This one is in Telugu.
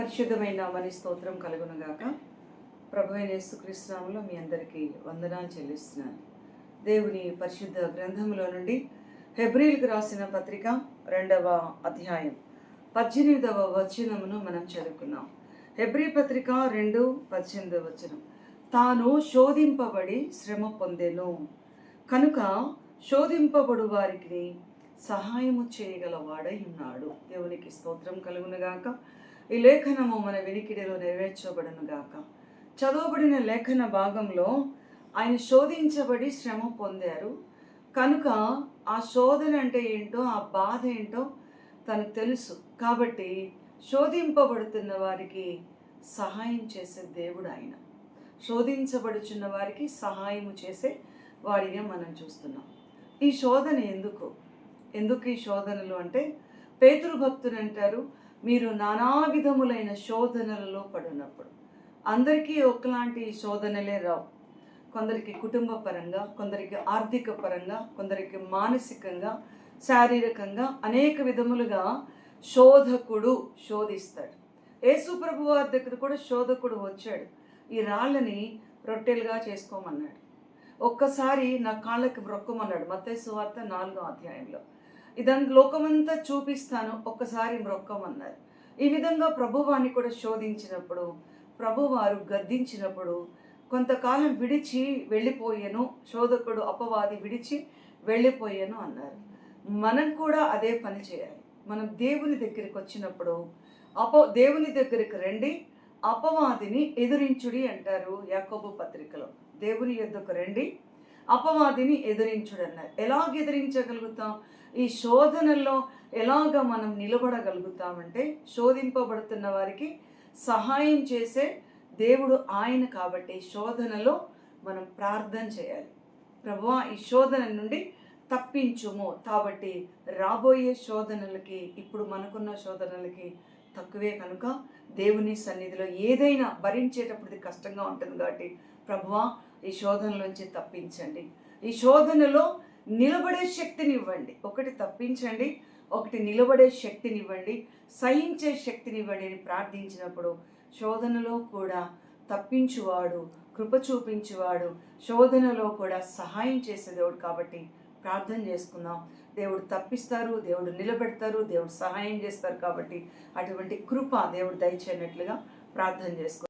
పరిశుద్ధమైన మరి స్తోత్రం కలుగునుగాక. ప్రభు అయిన యేసుక్రీస్తునామంలో మీ అందరికీ వందనాలు చెల్లిస్తున్నాను. దేవుని పరిశుద్ధ గ్రంథంలో నుండి హెబ్రిల్కి రాసిన పత్రిక రెండవ అధ్యాయం పద్దెనిమిదవ వచనమును మనం చదువుకున్నాం. హెబ్రి పత్రిక రెండు పద్దెనిమిదవ వచనం. తాను శోధింపబడి శ్రమ పొందెను. కనుక శోధింపబడు వారికి సహాయము చేయగల వాడై ఉన్నాడు. దేవునికి స్తోత్రం కలుగునగాక. ఈ లేఖనము మన వినికిడిలో నెరవేర్చబడునుగాక చదవబడిన లేఖన భాగంలో ఆయన శోధించబడి శ్రమ పొందారు. కనుక ఆ శోధన అంటే ఏంటో ఆ బాధ ఏంటో తనకు తెలుసు. కాబట్టి శోధింపబడుతున్న వారికి సహాయం చేసే దేవుడు ఆయన. శోధించబడుచున్న వారికి సహాయము చేసే వాడిగా మనం చూస్తున్నాం. ఈ శోధన ఎందుకు? ఎందుకు ఈ శోధనలు అంటే పేతురు భక్తులు అంటారు మీరు నానా విధములైన శోధనలలో పడినప్పుడు అందరికీ ఒకలాంటి శోధనలే రావు. కొందరికి కుటుంబ పరంగా కొందరికి ఆర్థిక పరంగా కొందరికి మానసికంగా శారీరకంగా అనేక విధములుగా శోధకుడు శోధిస్తాడు. యేసు ప్రభు వారి దగ్గర కూడా శోధకుడు వచ్చాడు. ఈ రాళ్ళని రొట్టెలుగా చేసుకోమన్నాడు. ఒక్కసారి నా కాళ్ళకి బ్రొక్కమన్నాడు మత్స్సు వార్త నాలుగో అధ్యాయంలో. ఇదంతా లోకమంతా చూపిస్తాను ఒక్కసారి మ్రొక్కమన్నారు ఈ విధంగా ప్రభువాన్ని కూడా శోధించినప్పుడు ప్రభువారు గద్దించినప్పుడు కొంతకాలం విడిచి వెళ్ళిపోయాను శోధకుడు అపవాది విడిచి వెళ్ళిపోయాను అన్నారు. మనం కూడా అదే పని చేయాలి. మనం దేవుని దగ్గరికి వచ్చినప్పుడు అప దేవుని దగ్గరికి రండి అపవాదిని ఎదురించుడి అంటారు యాకోబు పత్రికలో. దేవుని యొద్దకు రండి అపవాదిని ఎదిరించుడన్నారు ఎలాగ ఎదిరించగలుగుతాం? ఈ శోధనల్లో ఎలాగ మనం నిలబడగలుగుతామంటే శోధింపబడుతున్న వారికి సహాయం చేసే దేవుడు ఆయన కాబట్టి శోధనలో మనం ప్రార్థన చేయాలి. ప్రభువా ఈ శోధన నుండి తప్పించుము. కాబట్టి రాబోయే శోధనలకి ఇప్పుడు మనకున్న శోధనలకి తక్కువే కనుక దేవుని సన్నిధిలో ఏదైనా భరించేటప్పుడు కష్టంగా ఉంటుంది కాబట్టి ప్రభువా ఈ శోధనలోంచి తప్పించండి. ఈ శోధనలో నిలబడే శక్తిని ఇవ్వండి ఒకటి తప్పించండి ఒకటి నిలబడే శక్తినివ్వండి సహించే శక్తినివ్వండి అని ప్రార్థించినప్పుడు శోధనలో కూడా తప్పించువాడు కృప చూపించువాడు శోధనలో కూడా సహాయం చేసే దేవుడు కాబట్టి ప్రార్థన చేసుకుందాం. దేవుడు తప్పిస్తారు దేవుడు నిలబెడతారు దేవుడు సహాయం చేస్తారు కాబట్టి అటువంటి కృప దేవుడు దయచేయనట్లుగా ప్రార్థన చేసుకుందాం.